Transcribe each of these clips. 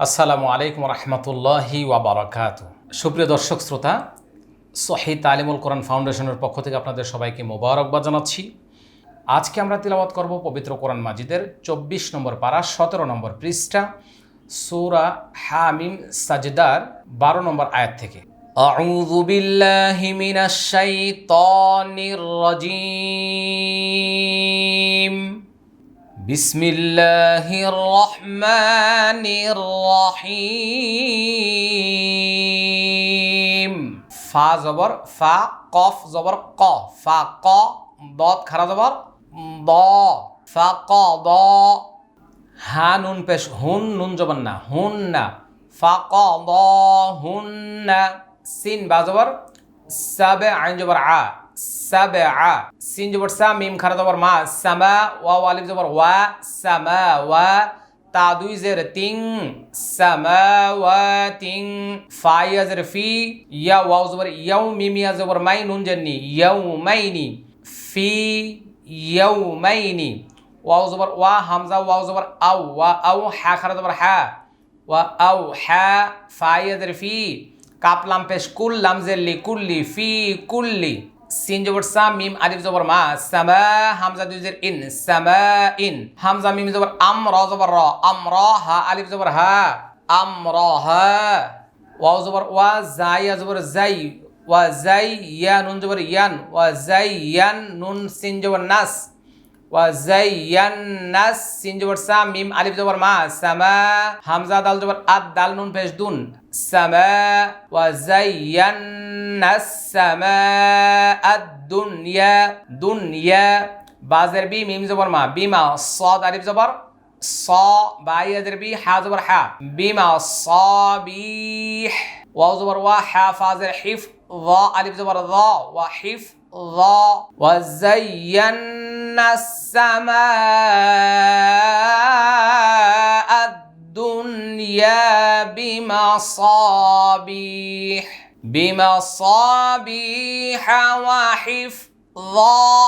আসসালামু আলাইকুম রহমতুল্লাহি ওয়াবারাকাত সুপ্রিয় দর্শক শ্রোতা সহি তালিমুল কোরআন ফাউন্ডেশনের পক্ষ থেকে আপনাদের সবাইকে মোবারকবাদ জানাচ্ছি আজকে আমরা তিলাবাত করব পবিত্র কোরআন মাজিদের চব্বিশ নম্বর পারা সতেরো নম্বর পৃষ্ঠা সূরা হামিম সাজদার বারো নম্বর আয়াত থেকে أعوذ بالله من الشيطان الرجيم بسم الله الرحمن الرحيم ফা জবর ফা কফ জবর ক ফা ক দত খারা জবর দ ফা ক দ হা নুন পেশ হুন নুন জবর না হুন না ফা ক দ হুন না সিন বা জবর সাবে আইন জবর আ সাবে আ সিন জবর সা মিম খারা জবর মা সামা ওয়া ওয়ালিফ জবর ওয়া সামা ওয়া তা দুই জের তিং সামা ওয়া তিং ফাইয়া জের ফি ইয়া ওয়াও জবর ইয়াউ মিম ইয়া জবর মাই নুন জেরনি ইয়াউ মাইনি ফি ইয়াউ মাইনি ওয়াও জবর ওয়া হামজা ওয়াও জবর আও ওয়া আও হা খারা জবর হা ওয়া আও হা ফাইয়া জের ফি কাপ পেশ কুল লাম কুল্লি ফি কুল্লি সিন জবর সা মিম আলিফ জবর মা সামা হামজা দুজের ইন সামা ইন হামজা মিম জবর আম র জবর র আম র হা আলিফ জবর হা আম র হা ওয়াও জবর ওয়া জাইয়া জবর জাই ওয়া জাই ইয়া নুন জবর ইয়ান ওয়া জাই ইয়ান নুন সিন জবর নাস وزينا السين جبر سام ميم ألف جبر ما سما حمزة دال جبر أد دال نون بيش دون سما وزينا السماء الدنيا دنيا. بازر بي ميم زبر ما بما صاد ألف زبر صا باي دربي ح زبر ح بما صابيح. واو زبر وا ح فازر حيف ضا ألف زبر ضا وحيف ظا وزينا السماء الدنيا بمصابيح بمصابيح وحفظا.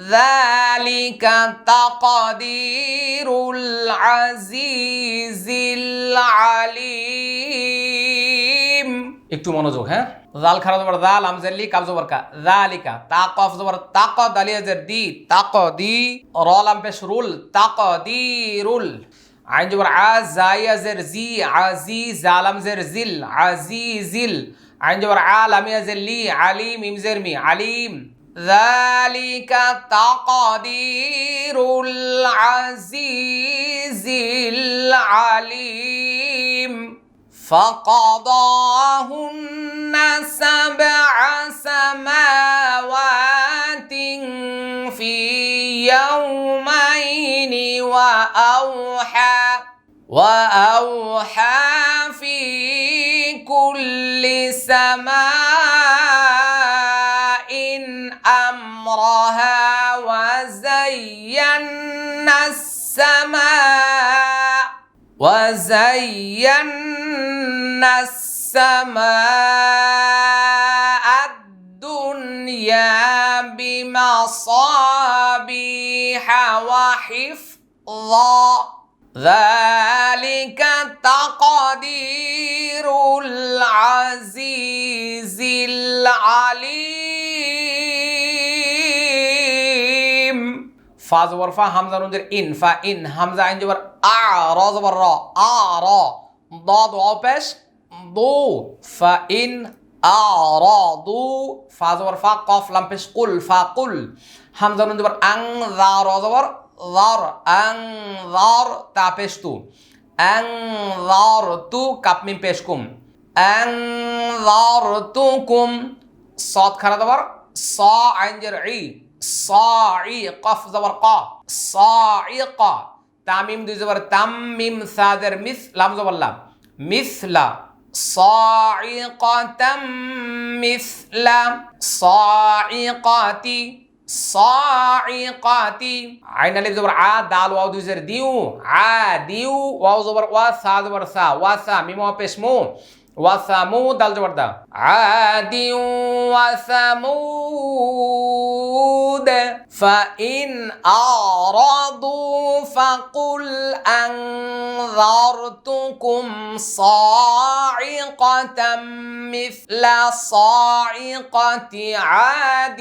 ذلك تقدير العزيز العليم. একটু মনোযোগ হ্যাঁ জাল খারা জবর জাল আমজাল্লি কাব জবর কা জালিকা তা কফ জবর তাক দালিয়া জের দি তাক দি র লাম পেশ রুল তাক দি রুল আইন জবর আ জাইয়া জের জি আজি জালাম জের জিল আজি জিল আইন জবর আ লামিয়া জের লি আলিম ইম জের মি আলিম ذلك تقدير العزيز العليم فقضاهن سبع سماوات في يومين وأوحى وأوحى في كل سماء أمرها وزينا السماء وزينا السماء الدنيا بمصابيح وحفظا ذلك تقدير العزيز العليم. فاز ورفا همزة نجر إن فإن همزة عين جبر أعرض برا را أعرى ضاد وعبش দো ফা ইন আ আরাদু ফা জবর ফা কফ লাম পেশ কুল ফা কুল হামজা নুন জবর আং রা র জবর র আং র তা পেশ তু আং র তু কাপ মিম পেশ কুম আং র তু কুম সৎ খারা জবর স আইন জের ই স ই কফ জবর ক স ই ক তামিম দুই জবর তাম মিম সাদের মিস লাম জবর লাম মিসলা صاعقة مثل صاعقة صاعقة عين الف زبر ع دال واو دو زر ديو ع ديو واو زبر وا ثا زبر ثا وا ثا ميم واو بسمو ওয়াসামুদ وثمود الجوردة عاد وثمود فإن أعرضوا فقل أنذرتكم صاعقة مثل صاعقة عاد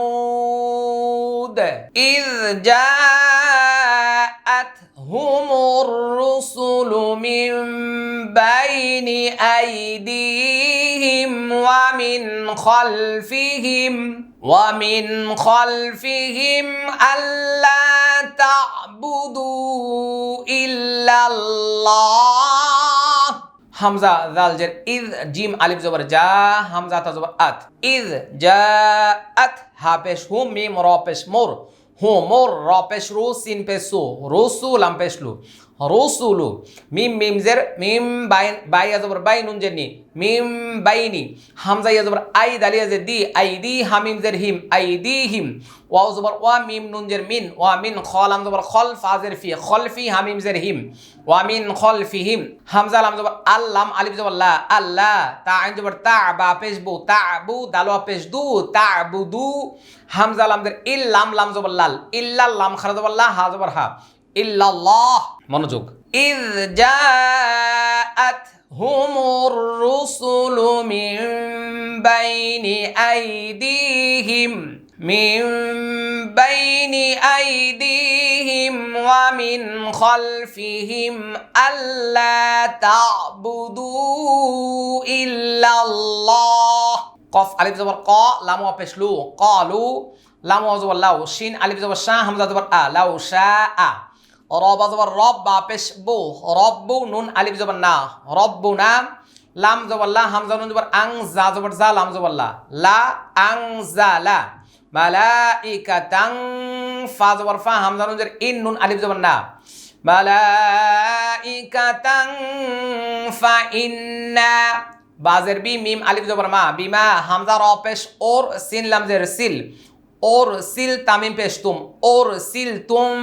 وثمود. إذ جاء جاءتهم الرسل من بين أيديهم ومن خلفهم ومن خلفهم ألا تعبدوا إلا الله হামজা জাল জের ইদ জিম আলিফ জবর যা হামজা তা জবর আত ইদ যা আত হা পেশ হুম মিম র পেশ মোর হু মোর র পেশ রু সিন পেশ সু লাম পেশ রসুলু মিম মিম জের, মিম বাই বাই জবর, বাই নুন জের নি, মিম বাইনি হামজা ইয়া জবর, আই দালিয়া জের দি, আই দি হামিম জের হিম, আই দি হিম। ওয়াও জবর, ওয়া মিম নুন জের মিন, ওয়া মিন খল আম জবর, খল ফাজের ফি, খল ফি হামিম জের হিম, ওয়া মিন খল ফি হিম। হামজা লাম জবর আল্লাম আলিফ জবর লা আল্লাহ তা আইন জবর, তা বা পেশ বু, তা বু দালওয়া পেশ দু, তা বু দু। হামজা লাম জের ইল্লাম লাম লাম জবর লাল, ইল্লাল লাম খারা জবর লা, হা জবর হা। ইল্লাল্লাহ। মনোযোগ। জাআত হুমুর রুসুলু মিন বাইনি আইদিহিম মিন বাইনি আইদিহিম ওয়া মিন খালফিহিম আল্লা তা'বুদু ইল্লাল্লাহ। কফ আলিফ জবর ক লাম ওয়া পেশ লু ক্বালু লাম ওয়া জবর লাউ শিন আলিফ জবর শা হামজা জবর আ লাউ শা আ রব জবর রব বা পেশ বু রব্বু নুন, আলিফ জবর না। রব্বু না, লাম জবর হামজা নুন জবর আং জা জবর জা, লাম জবর লা। আং জা লা। মালাইকাতাং ফা জবর ফা হামজা নুন জবর ইন নুন, আলিফ জবর না। মালাইকাতাং ফা ইন্না বাজের বি, মিম, আলিফ জবর মা। বিমা হামজা র, পেশ, ওর, সিন, লাম সিল। ওর সিল তামিম পেশ তুম ওর সিল তুম।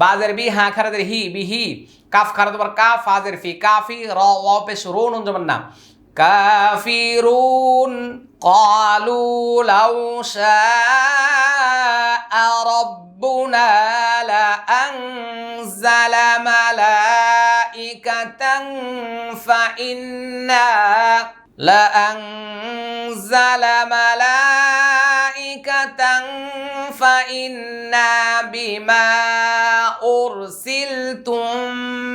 বাজের বি হ্যাঁ, হা খারাদের হি, বি, হি। কাফ খারাদ পর কা, ফাজের ফি, কাফি, র ও পেশ রো নুন জমান না কাফিরুন কালু লাউ শাআ রব্বুনা লা আনজালা মালাইকাতান ফা ইন্না লা আনজালা মালাইকাতান ইন্না বিমা উরসিলতুম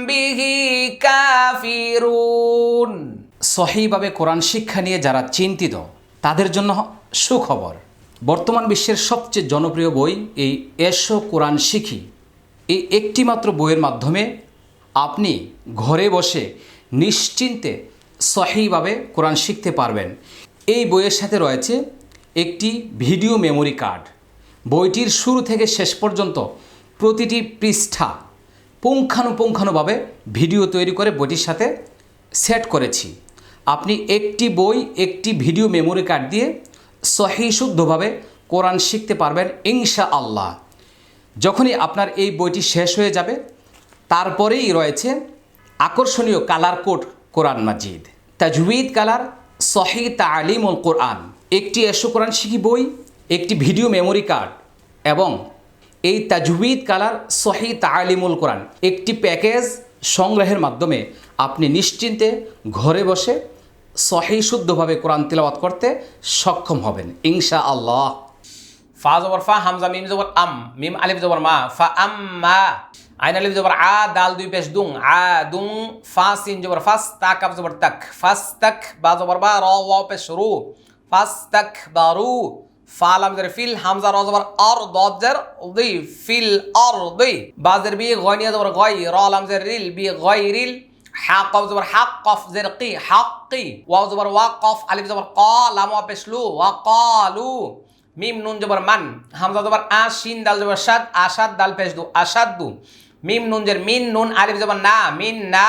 বিহি সহিভাবে কোরআন শিক্ষা নিয়ে যারা চিন্তিত, তাদের জন্য সুখবর। বর্তমান বিশ্বের সবচেয়ে জনপ্রিয় বই এই এসো কোরআন শিখি। এই একটিমাত্র বইয়ের মাধ্যমে আপনি ঘরে বসে নিশ্চিন্তে সহিভাবে কোরআন শিখতে পারবেন। এই বইয়ের সাথে রয়েছে একটি ভিডিও মেমোরি কার্ড। বইটির শুরু থেকে শেষ পর্যন্ত প্রতিটি পৃষ্ঠা পুঙ্খানুপুঙ্খানুভাবে ভিডিও তৈরি করে বইটির সাথে সেট করেছি। আপনি একটি বই, একটি ভিডিও মেমোরি কার্ড দিয়ে সহি শুদ্ধভাবে কোরআন শিখতে পারবেন ইনশা আল্লাহ যখনই আপনার এই বইটি শেষ হয়ে যাবে, তারপরেই রয়েছে আকর্ষণীয় কালার কোড কোরআন মাজিদ। তাজউইদ কালার সহি তালিমুল কোরআন। একটি এসো কোরআন শিখি বই একটি ভিডিও মেমোরি কার্ড এবং এই তাজবিদ কালার সহি তালিমুল কোরআন একটি প্যাকেজ সংগ্রহের মাধ্যমে আপনি নিশ্চিন্তে ঘরে বসে সহি শুদ্ধভাবে কোরআন তিলাওয়াত করতে সক্ষম হবেন ইনশা আল্লাহ ফা জবর ফা হামজা মিম জবর আম, মিম আলিফ জবর মা, ফা আম আম্মা, আইন আলিফ জবর আ, দাল দুই পেশ দুং, আ দুং, ফা সিন জবর ফাস, তা কাপ জবর তাক, ফাস তাক বা জবর বা র ওয়া পেশ রু, ফাস তাক বা রু। ফা লাম জের ফিল হামজা র জবর আর দদ জের দি ফিল আর দি বা জের বি গয়নিয়া জবর গয় র লাম জের রিল বি গয় রিল حق زبر حق قف زرقي حقي واو زبر وقف الف زبر قا لام وبشلو وقالوا মিম নুন জবর মান হামজা জবর আ শিন দাল জবর সাদ আসাদ দাল পেশ দু আসাদু মিম নুন জের মিন নুন আলিফ জবর না মিন না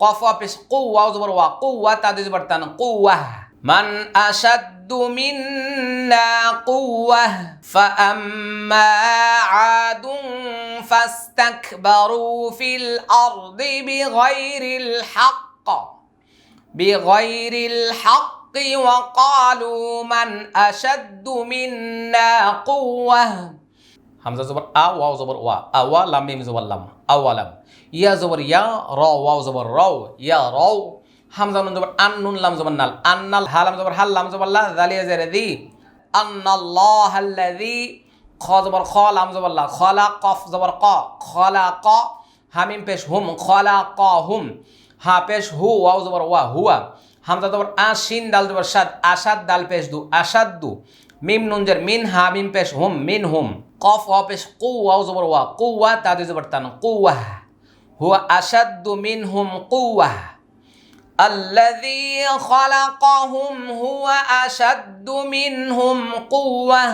কফ পেশ কু ওয়াও জবর ওয়া কুওয়া তাদি জবর তান কুওয়া মান আসাদু মিন্না কুওয়া فأما عاد فاستكبروا في الأرض بغير الحق بغير الحق وقالوا من أشد منا قوة হামজা জবর আ ওয়াও জবর ওয়া আওয়া লাম মিম জবর লাম আওয়ালাম ইয়া জবর ইয়া র ওয়াও জবর রও ইয়া রও হামজা নুন জবর আন নুন লাম জবর নাল। আন্নাল হালাম জবর হাল লাম জবর লা, জালিয়া জেরে দি। আন্নাল্লাহ আল্লাযী খ জবর খ, লাম জবর লা। খলা কফ জবর ক। খলা ক, হামিম পেশ হুম। খলা ক হুম। হা পেশ হু, ওয়াও জবর ওয়া হুয়া। হামজা জবর আ, শিন দাল জবর সাদ। আসাদ দাল পেশ দু, আসাদ দু। মিম নুনজের মিন হা মিম পেশ হুম, মিন হুম। কফ ওয়া পেশ কু, ওয়াও জবর ওয়া। কুওয়া তাদু জবর তান। কুওয়া হুয়া আসাদ্দু মিনহুম কুওয়া الذي خلقهم هو أشد منهم قوة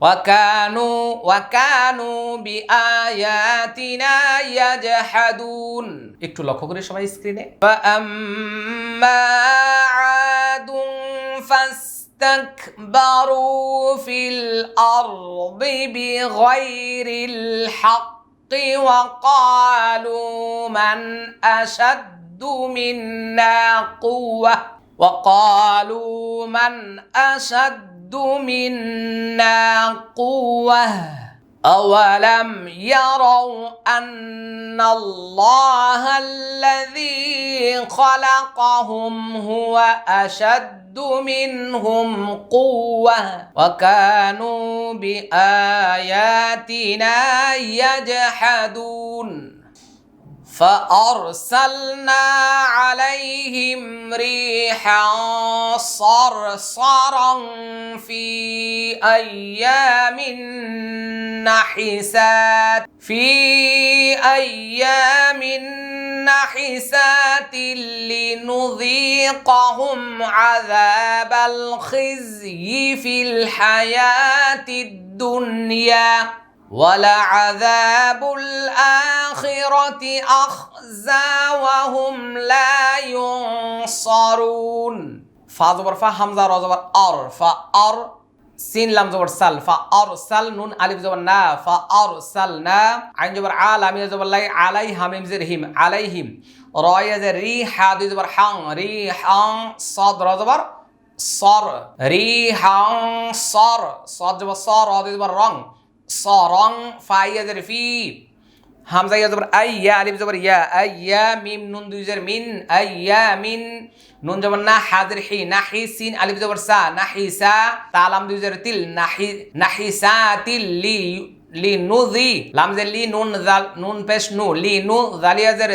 وكانوا وكانوا بآياتنا يجحدون একটু লক্ষ্য করে সবাই স্ক্রিনে فأما عاد فاستكبروا في الأرض بغير الحق وقالوا من أشد منا قوة وقالوا من أشد منا قوة؟ أولم يروا أن الله الذي خلقهم هو أشد منهم قوة وكانوا بآياتنا يجحدون. فأرسلنا عليهم ريحا صرصرا في أيام نحسات في أيام نحسات لنذيقهم عذاب الخزي في الحياة الدنيا. ولعذاب الآخرة أخزى وهم لا ينصرون. فا زبر فا حمزة را زبر أر. فا أر. سين لام زبر سل. فا أرسل نون ألف زبر نا. فا أرسلنا عين زبر عال أمين زبر لاي علي هميم زر هم عليهم. راية زر ري حاد زبر حان. ري حان صاد را زبر صر ري حان صر صاد زبر صار. را زبر رنگ صرং ফাইয়া জের ফি হামজা ইয়া জবর আইয়া আলিফ জবর ইয়া আইয়া মিম নুন দুই জের মিন আইয়া মিন নুন জবর না হাজের হি নাহি সিন আলিফ জবর সা নাহি সা তালাম দুই জের তিল নাহি নাহি সা তিল লি লি নুজি লাম জের লি নুন জাল নুন পেশ নু লি নু জালিয়া জের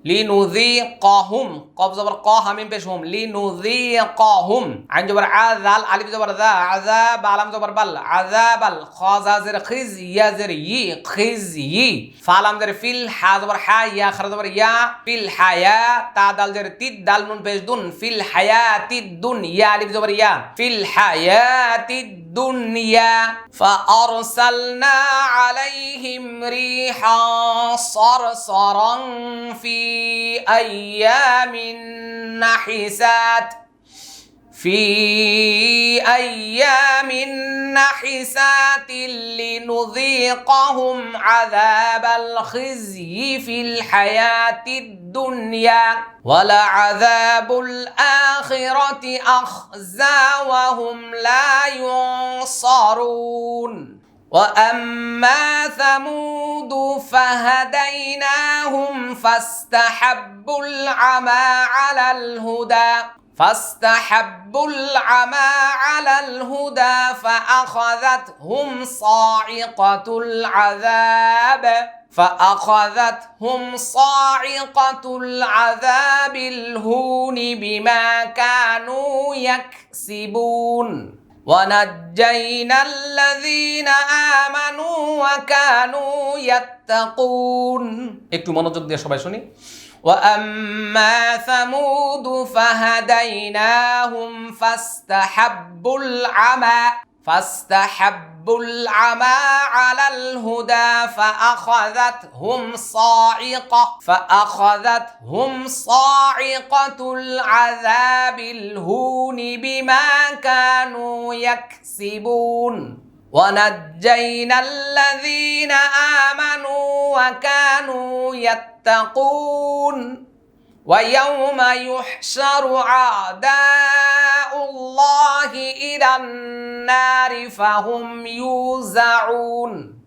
দি লিনুযীকাহুম কফ জবর ক হামিম পেশ হুম লিনুযীকাহুম আইন জবর আযাল আলিফ জবর যা আযাব আলাম জবর বাল আযাবাল খ জা জের খিজ ইয়া জের ই খিজ ই ফালাম জের ফিল হা জবর হা ইয়া খর জবর ইয়া ফিল হায়া তা দাল জের তিদ দাল নুন পেশ দুন ফিল হায়াতিদ দুন ইয়া আলিফ জবর ইয়া ফিল হায়াতিদ দুনিয়া فأرسلنا عليهم ريحا صرصرا في أيام نحسات. في أيام نحسات لنذيقهم عذاب الخزي في الحياة الدنيا. ولعذاب الآخرة أخزى وهم لا ينصرون. وأما ثمود فهديناهم فاستحبوا العمى على الهدى فاستحبوا العمى على الهدى فأخذتهم صاعقة العذاب فأخذتهم صاعقة العذاب الهون بما كانوا يكسبون ونجينا الذين آمنوا وكانوا يتقون একটু মনোযোগ দিয়ে সবাই শুনি وأما ثمود فهديناهم فاستحبوا العمى فاستحبوا العمى على الهدى فأخذتهم صاعقة فأخذتهم صاعقة العذاب الهون بما كانوا يكسبون. ونجينا الذين آمنوا وكانوا يتقون. ويوم يحشر الله إلى النار فهم يوزعون.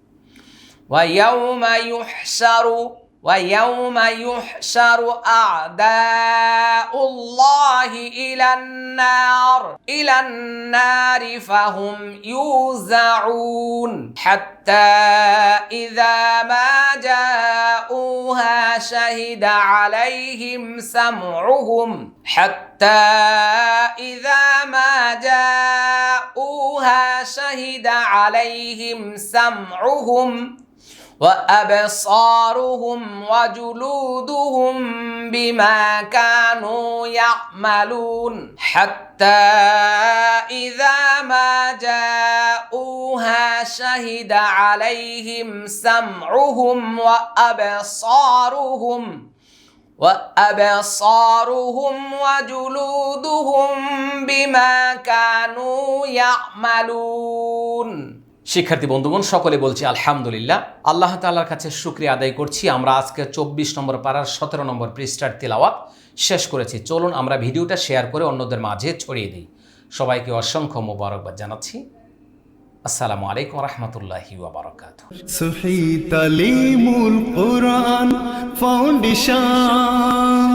ويوم يحشر ويوم يحشر أعداء الله إلى النار. إلى النار فهم يوزعون. حتى إذا ما جاءوها شهد عليهم سمعهم. حتى إذا ما شهد عليهم سمعهم وأبصارهم وجلودهم بما كانوا يعملون. حتى إذا ما جاءوها شهد عليهم سمعهم وأبصارهم وأبصارهم وجلودهم بما كانوا يعملون শিক্ষার্থী বন্ধুগণ সকলে বলছি আলহামদুলিল্লাহ আল্লাহ তাআলার কাছে শুক্রিয়া আদায় করছি আমরা আজকে চব্বিশ নম্বর পাড়ার সতেরো নম্বর পৃষ্ঠার তেলাওয়াত শেষ করেছি চলুন আমরা ভিডিওটা শেয়ার করে অন্যদের মাঝে ছড়িয়ে দিই সবাইকে অসংখ্য মোবারকবাদ জানাচ্ছি আসসালামু আলাইকুম রহমতুল্লাহি ওবরাকাত তালিমুল কোরআন ফাউন্ডেশন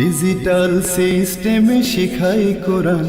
ডিজিটাল সিস্টেমে শিখাই কোরআন।